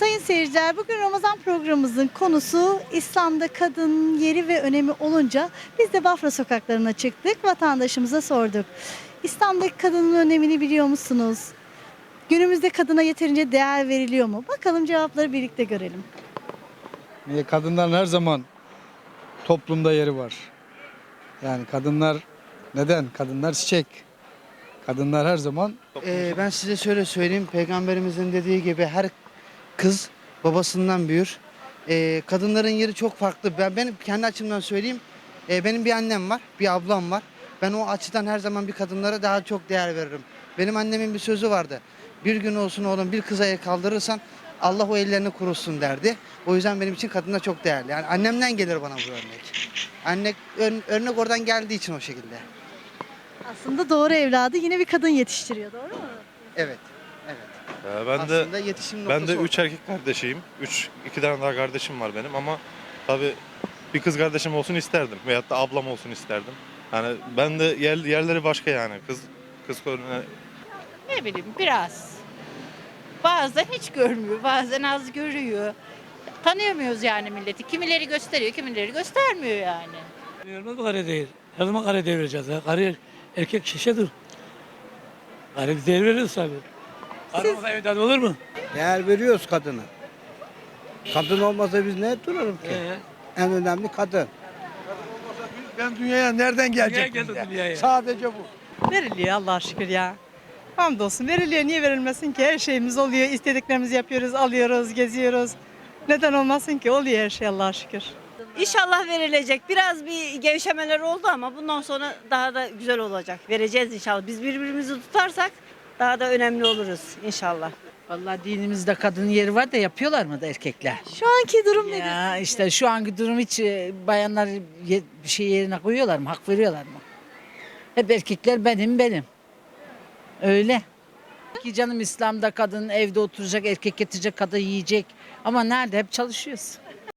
Sayın seyirciler bugün Ramazan programımızın konusu İslam'da kadının yeri ve önemi olunca biz de Bafra sokaklarına çıktık. Vatandaşımıza sorduk. İslam'daki kadının önemini biliyor musunuz? Günümüzde kadına yeterince değer veriliyor mu? Bakalım cevapları birlikte görelim. Niye kadınların her zaman toplumda yeri var. Yani kadınlar neden? Kadınlar çiçek. Kadınlar her zaman Ee, ben size şöyle söyleyeyim. Peygamberimizin dediği gibi her kız babasından büyür. Ee, kadınların yeri çok farklı. Ben benim kendi açımdan söyleyeyim. Ee, benim bir annem var, bir ablam var. Ben o açıdan her zaman bir kadınlara daha çok değer veririm. Benim annemin bir sözü vardı. Bir gün olsun oğlum bir kıza el kaldırırsan Allah o ellerini kurusun derdi. O yüzden benim için kadınlar çok değerli. Yani annemden gelir bana bu örnek. Anne ör- örnek oradan geldiği için o şekilde. Aslında doğru evladı yine bir kadın yetiştiriyor doğru mu? Evet. Ee, ben de Aslında yetişim ben noktası de o. üç erkek kardeşiyim. Üç iki tane daha kardeşim var benim ama tabii bir kız kardeşim olsun isterdim veyahut da ablam olsun isterdim. Yani ben de yer, yerleri başka yani. Kız kız koruna Ne bileyim biraz. Bazen hiç görmüyor, bazen az görüyor. Tanıyamıyoruz yani milleti. Kimileri gösteriyor, kimileri göstermiyor yani. Vermez mi kare değil? Her zaman kare değer vereceğiz. Ya. Kare erkek şişedir. Kare veririz tabii. Olsa evden olur mu? Değer veriyoruz kadına. Kadın olmasa biz ne duralım ki? Ee, En önemli kadın. Ben dünyaya nereden Dünyaya gelecektim geldim ya? dünyaya. Sadece bu. Veriliyor Allah'a şükür ya. Hamdolsun veriliyor. Niye verilmesin ki? Her şeyimiz oluyor. İstediklerimizi yapıyoruz, alıyoruz, geziyoruz. Neden olmasın ki? Oluyor her şey Allah'a şükür. İnşallah verilecek. Biraz bir gevşemeler oldu ama bundan sonra daha da güzel olacak. Vereceğiz inşallah. Biz birbirimizi tutarsak daha da önemli oluruz inşallah. Vallahi dinimizde kadının yeri var da yapıyorlar mı da erkekler? Şu anki durum nedir? Ya işte şu anki durum hiç e, bayanlar ye- bir şey yerine koyuyorlar mı? Hak veriyorlar mı? Hep erkekler benim benim. Öyle. Ki canım İslam'da kadın evde oturacak, erkek getirecek, kadın yiyecek. Ama nerede? Hep çalışıyoruz.